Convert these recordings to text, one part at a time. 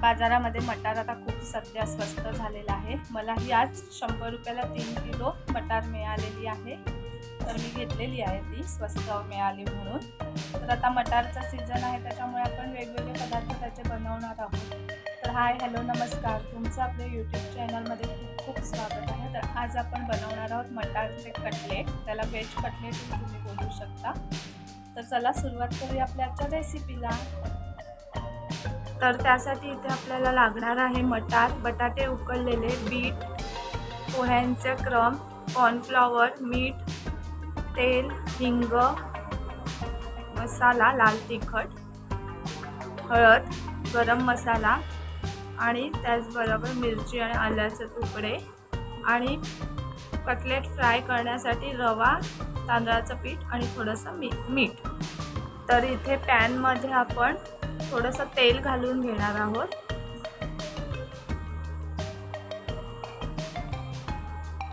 बाजारामध्ये मटार आता खूप सध्या स्वस्त झालेला आहे. मलाही आज शंभर रुपयाला तीन किलो मटार मिळालेली आहे. तर मी घेतलेली आहे ती स्वस्त मिळाली म्हणून. तर आता मटारचा सीझन आहे त्याच्यामुळे आपण वेगवेगळे पदार्थ त्याचे बनवणार आहोत. तर हाय हॅलो नमस्कार. तुमचं आपल्या यूट्यूब चॅनलमध्ये खूप खूप स्वागत आहे. तर आज आपण बनवणार आहोत मटारचे कटलेट त्याला व्हेज कटलेट तुम्ही बोलू शकता. तर चला सुरुवात करूया आपल्या आजच्या रेसिपीला तर त्यासाठी इथे आपल्याला लागणार आहे मटार बटाटे उकळलेले बीट पोह्यांचे क्रम कॉर्नफ्लॉवर मीठ तेल हिंग मसाला लाल तिखट हळद गरम मसाला आणि त्याचबरोबर मिरची आणि आल्याचे तुकडे आणि कटलेट फ्राय करण्यासाठी रवा तांदळाचं पीठ आणि थोडंसं मी मीठ. तर इथे पॅनमध्ये आपण थोडंसं तेल घालून घेणार आहोत.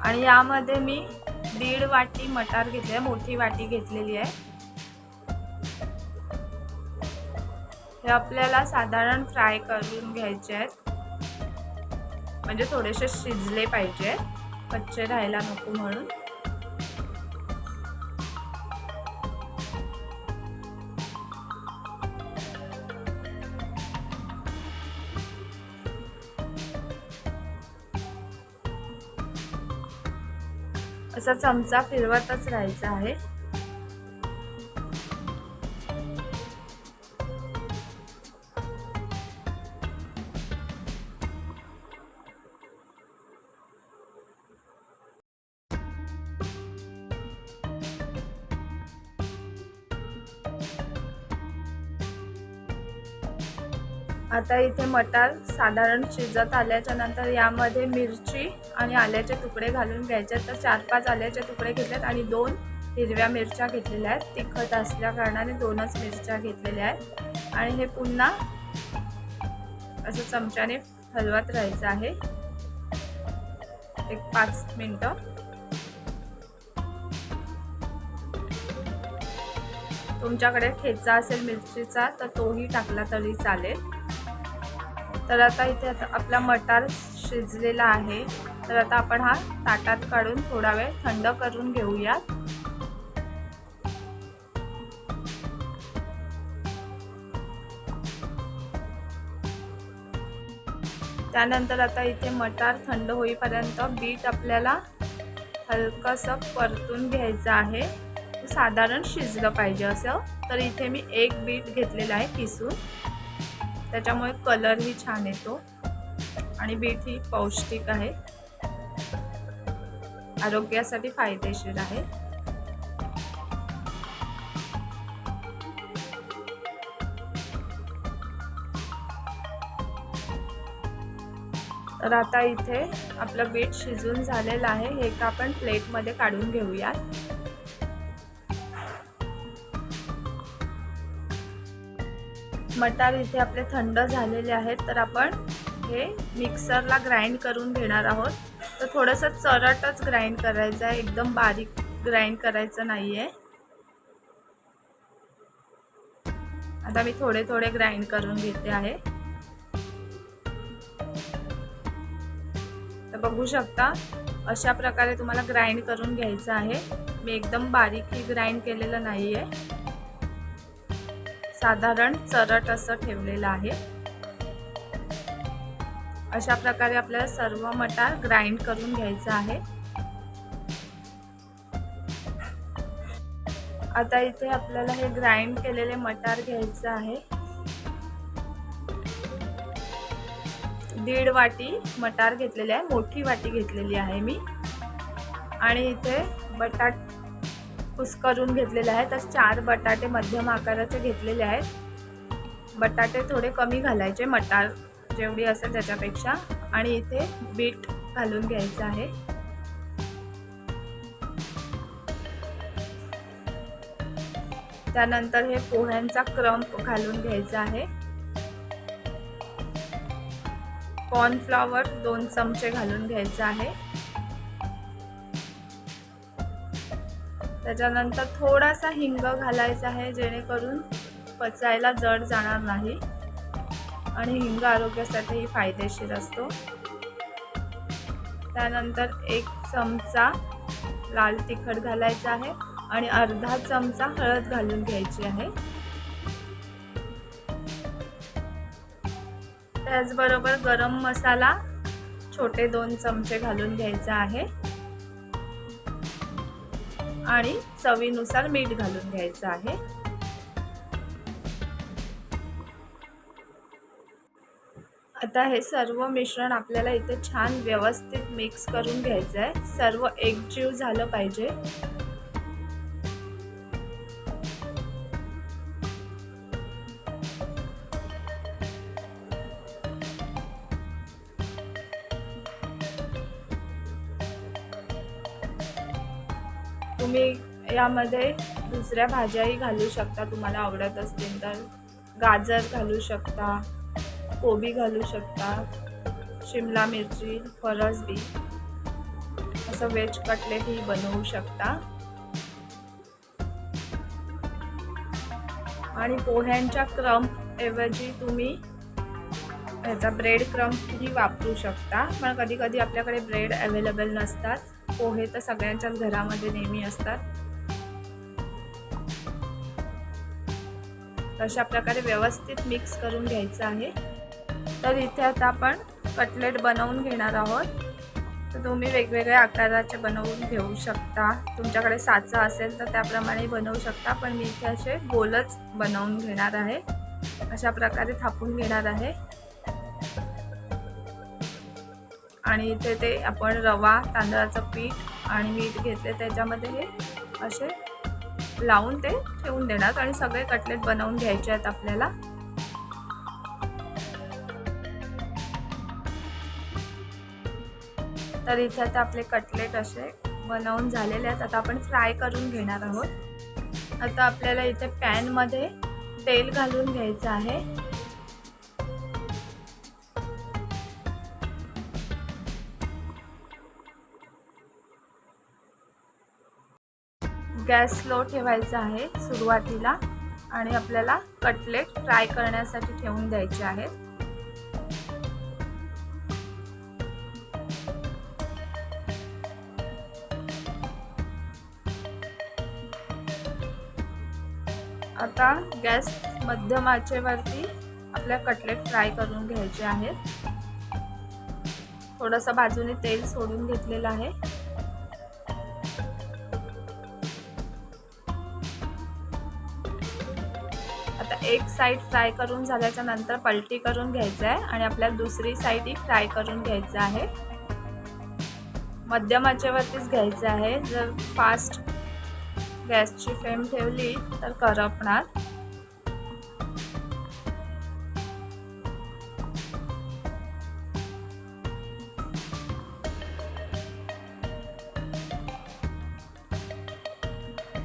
आणि यामध्ये मी दीड वाटी मटार घेतली आहे मोठी वाटी घेतलेली आहे. हे आपल्याला साधारण फ्राय करून घ्यायचे आहेत. म्हणजे थोडेसे शिजले पाहिजे कच्चे राहायला नको म्हणून. असा चमचा फिरवतच राहायचा आहे. आता इथे मटार साधारण शिजत आल्याच्यानंतर यामध्ये मिरची आणि आल्याचे तुकडे घालून घ्यायचे. तर चार पाच आल्याचे तुकडे घेतलेत आणि दोन हिरव्या मिरच्या घेतलेल्या आहेत. तिखट असल्या कारणाने दोनच मिरच्या घेतलेल्या आहेत. आणि हे पुन्हा असं चमच्याने हलवत राहायचं आहे. एक पाच मिनटं. तुमच्याकडे ठेचा असेल मिरचीचा तर तोही टाकला तरी चालेल. तर आता इथे आता आपला मटार शिजलेला आहे. तर आता आपण हा ताटात काढून थोडा वेळ थंड करून घेऊयात. त्यानंतर आता इथे मटार थंड होईपर्यंत बीट आपल्याला हलकंसं परतून घ्यायचं आहे. साधारण शिजलं पाहिजे असं. तर इथे मी एक बीट घेतलेलं आहे किसून. त्याच्यामुळे कलरही छान येतो. आणि बीट ही पौष्टिक आहे. आरोग्यासाठी फायदेशीर आहे. तर आता इथे आपलं बीट शिजून झालेलं आहे. हे का आपण प्लेटमध्ये काढून घेऊयात. मटार इथे आपले थंड झालेले आहेत तर आपण हे मिक्सरला ग्राइंड करून घेणार आहोत. तर थोडंसं चरटच ग्राइंड करायचं आहे एकदम बारीक ग्राइंड करायचं नाही आहे आता मी थोडे थोडे ग्राइंड करून घेते आहे. तर बघू शकता अशा प्रकारे तुम्हाला ग्राइंड करून घ्यायचं आहे. मी एकदम बारीकही ग्राइंड केलेलं नाही आहे साधारण चरट असं ठेवलेलं आहे. अशा प्रकारे आपल्याला सर्व मटार ग्राइंड करून घ्यायचं आहे. आता इथे आपल्याला हे ग्राइंड केलेले मटार घ्यायचं आहे. दीड वाटी मटार घेतलेले आहे मोठी वाटी घेतलेली आहे मी. आणि इथे बटाट कुस्करून घेतलेले आहेत. तर चार बटाटे मध्यम आकाराचे घेतलेले आहेत. बटाटे थोडे कमी घालायचे मटार जेवढी असेल त्याच्यापेक्षा. आणि इथे बीट घालून घ्यायचं आहे. त्यानंतर हे पोह्यांचा क्रम्प घालून घ्यायचा आहे. कॉर्नफ्लॉवर दोन चमचे घालून घ्यायचं आहे. त्याच्यानंतर थोडासा हिंग घालायचा आहे जेणेकरून पचायला जड जाणार नाही. आणि हिंग आरोग्यासाठीही फायदेशीर असतो. त्यानंतर एक चमचा लाल तिखट घालायचा आहे आणि अर्धा चमचा हळद घालून घ्यायची आहे. त्याचबरोबर गरम मसाला छोटे दोन चमचे घालून घ्यायचा आहे. आणि चवीनुसार मीठ घालून घ्यायचं आहे. आता हे सर्व मिश्रण आपल्याला इथे छान व्यवस्थित मिक्स करून घ्यायचं आहे सर्व एकजीव झालं पाहिजे. तुम्ही यामध्ये दुसऱ्या भाज्याही घालू शकता तुम्हाला आवडत असतील तर. गाजर घालू शकता कोबी घालू शकता शिमला मिरची फरसबी असं व्हेज कटलेटही बनवू शकता. आणि पोह्यांच्या क्रम्प ऐवजी तुम्ही ह्याचा ब्रेड क्रम्पही वापरू शकता. पण कधी कधी आपल्याकडे ब्रेड अवेलेबल नसतात. पोहे तर सगळ्यांच्याच घरामध्ये नेहमी असतात. अशा प्रकारे व्यवस्थित मिक्स करून घ्यायचं आहे. तर इथे आता आपण कटलेट बनवून घेणार आहोत. तर तुम्ही वेगवेगळ्या आकाराचे बनवून घेऊ शकता. तुमच्याकडे साचा असेल तर त्याप्रमाणे बनवू शकता पण मी इथे असे गोलच बनवून घेणार आहे. अशा प्रकारे थापून घेणार आहे. आणि इथे ते आपण रवा तांदळाचं पीठ आणि मीठ घेतले त्याच्यामध्ये हे असे लावून ते ठेवून देणार आणि सगळे कटलेट बनवून घ्यायचे आहेत आपल्याला. तर इथे आता आपले कटलेट असे बनवून झालेले आहेत. आता आपण फ्राय करून घेणार आहोत. आता आपल्याला इथे पॅनमध्ये तेल घालून घ्यायचं आहे. गॅस स्लो ठेवायचा आहे सुरुवातीला आणि आपल्याला कटलेट फ्राय करण्यासाठी ठेवून द्यायचे आहेत. आता गॅस मध्यम आचेवरती आपल्या कटलेट फ्राय करून घ्यायचे आहेत. थोडंसं बाजूने तेल सोडून घेतलेलं आहे. आता एक साईड फ्राय करून झाल्याच्यानंतर पलटी करून घ्यायचं आहे आणि आपल्याला दुसरी साईडही फ्राय करून घ्यायचं आहे. मध्यम आचेवरतीच घ्यायचं आहे. जर फास्ट गॅसची फ्लेम ठेवली तर करपणार.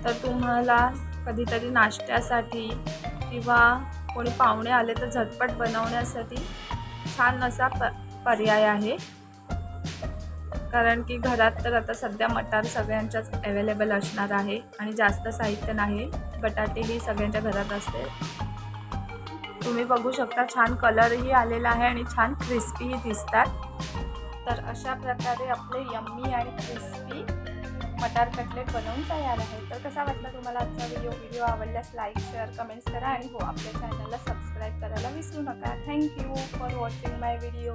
तर तुम्हाला कधीतरी नाश्त्यासाठी किंवा कोणी पाहुणे आले तर झटपट बनवण्यासाठी छान असा प पर्याय आहे. कारण की घरात तर आता सध्या मटार सगळ्यांच्याच अवेलेबल असणार आहे आणि जास्त साहित्य नाही. बटाटेही सगळ्यांच्या घरात असते. तुम्ही बघू शकता छान कलरही आलेला आहे आणि छान क्रिस्पीही दिसतात. तर अशा प्रकारे आपले यम्मी आणि क्रिस्पी मटार कटलेट बनवून तयार आहे. तर कसा वाटला तुम्हाला आजचा व्हिडिओ व्हिडिओ आवडल्यास लाईक शेअर कमेंट्स करा आणि हो आपल्या चॅनलला सबस्क्राईब करायला विसरू नका. Thank you for watching my video